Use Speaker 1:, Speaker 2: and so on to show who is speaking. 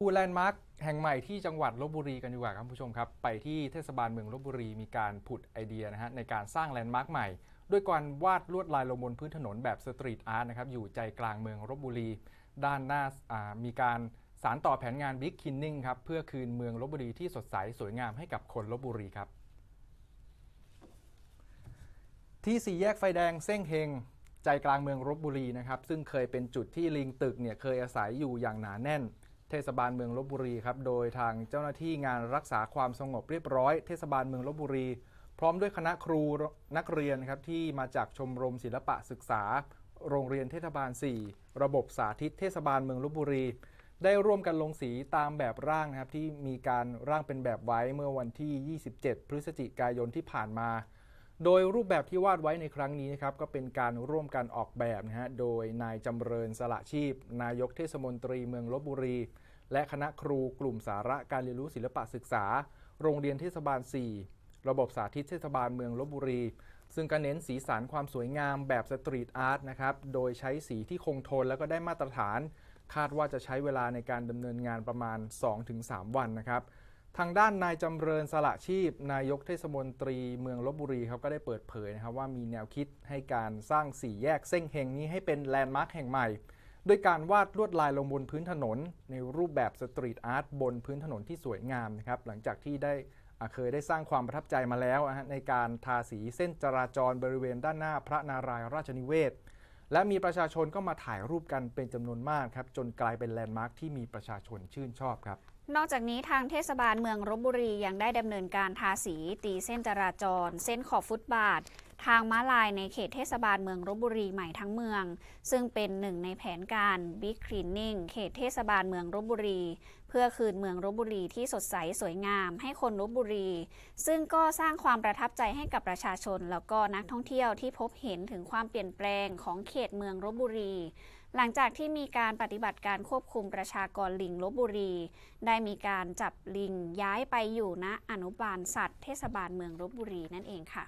Speaker 1: ดูแลนด์มาร์คแห่งใหม่ที่จังหวัดลบบุรีกันดีกว่าครับผู้ชมครับ ไปที่เทศบาลเมืองลบบุรีมีการผุดไอเดียนะฮะในการสร้างแลนด์มาร์คใหม่ ด้วยการวาดลวดลายลงบนพื้นถนนแบบสตรีทอาร์ตนะครับอยู่ใจกลางเมืองลบบุรี ด้านหน้าอ่ามีการสารต่อแผนงานบิ๊กคินนิ่งครับเพื่อคืนเมืองลบบุรีที่สดใสสวยงามให้กับคนลบบุรีครับ ที่สี่แยกไฟแดงเส้งเฮงใจกลางเมืองลบบุรีนะครับซึ่งเคยเป็นจุดที่ลิงตึกเนี่ยเคยอาศัยอยู่อย่างหนาแน่น เทศบาลเมืองลบบุรีครับ โดยทางเจ้าหน้าที่งานรักษาความสงบเรียบร้อย เทศบาลเมืองลบบุรี พร้อมด้วยคณะครูนักเรียนครับที่มาจากชมรมศิลปะศึกษา โรงเรียนเทศบาล 4 ระบบสาธิตเทศบาลเมืองลบบุรี ได้ร่วมกันลงสีตามแบบร่างนะครับที่มีการร่างเป็นแบบไว้เมื่อวันที่ 27 พฤศจิกายนที่ผ่านมา โดยรูปแบบที่วาดไว้ในครั้งนี้นะครับก็เป็นการร่วมกันออกแบบนะฮะโดยนายจำเริญสละชีพ นายกเทศมนตรีเมืองลบบุรี และคณะครูกลุ่มสาระการเรียนรู้ศิลปะศึกษา โรงเรียนเทศบาล 4 ระบบสาธิตเทศบาลเมืองลบบุรี ซึ่งก็เน้นสีสันความสวยงามแบบสตรีทอาร์ตนะครับโดยใช้สีที่คงทนแล้วก็ได้มาตรฐาน คาดว่าจะใช้เวลาในการดำเนินงานประมาณ 2-3 วันนะครับ ทางด้านนายจำเริญสละชีพ นายกเทศมนตรีเมืองลบบุรีเขาก็ได้เปิดเผยนะครับว่ามีแนวคิดให้การสร้างสี่แยกเส้งเฮงนี้ให้เป็นแลนด์มาร์คแห่งใหม่ด้วยการวาดลวดลายลงบนพื้นถนน ในรูปแบบสตรีทอาร์ตบนพื้นถนนที่สวยงามนะครับหลังจากที่ได้เคยได้สร้างความประทับใจมาแล้วนะฮะในการทาสีเส้นจราจรบริเวณด้านหน้าพระนารายณ์ราชนิเวศ และมีประชาชนก็มาถ่ายรูปกันเป็นจำนวนมากครับจนกลายเป็นแลนด์มาร์คที่มีประชาชนชื่นชอบครับ
Speaker 2: นอกจากนี้ทางเทศบาลเมืองลบบุรียังได้ดำเนินการทาสีตีเส้นจราจร เส้นขอบฟุตบาท ทางม้าลายในเขตเทศบาลเมืองลบบุรีใหม่ทั้งเมือง ซึ่งเป็นหนึ่งในแผนการ Big Cleaning เขตเทศบาลเมืองลบบุรี เพื่อคืนเมืองลบบุรีที่สดใสสวยงามให้คนลบบุรี ซึ่งก็สร้างความประทับใจให้กับประชาชน แล้วก็นักท่องเที่ยวที่พบเห็นถึงความเปลี่ยนแปลงของเขตเมืองลบบุรี หลังจากที่มีการปฏิบัติการควบคุมประชากรลิงลบบุรี ได้มีการจับลิงย้ายไปอยู่ณอนุบาลสัตว์เทศบาลเมืองลบบุรีนั่นเองค่ะ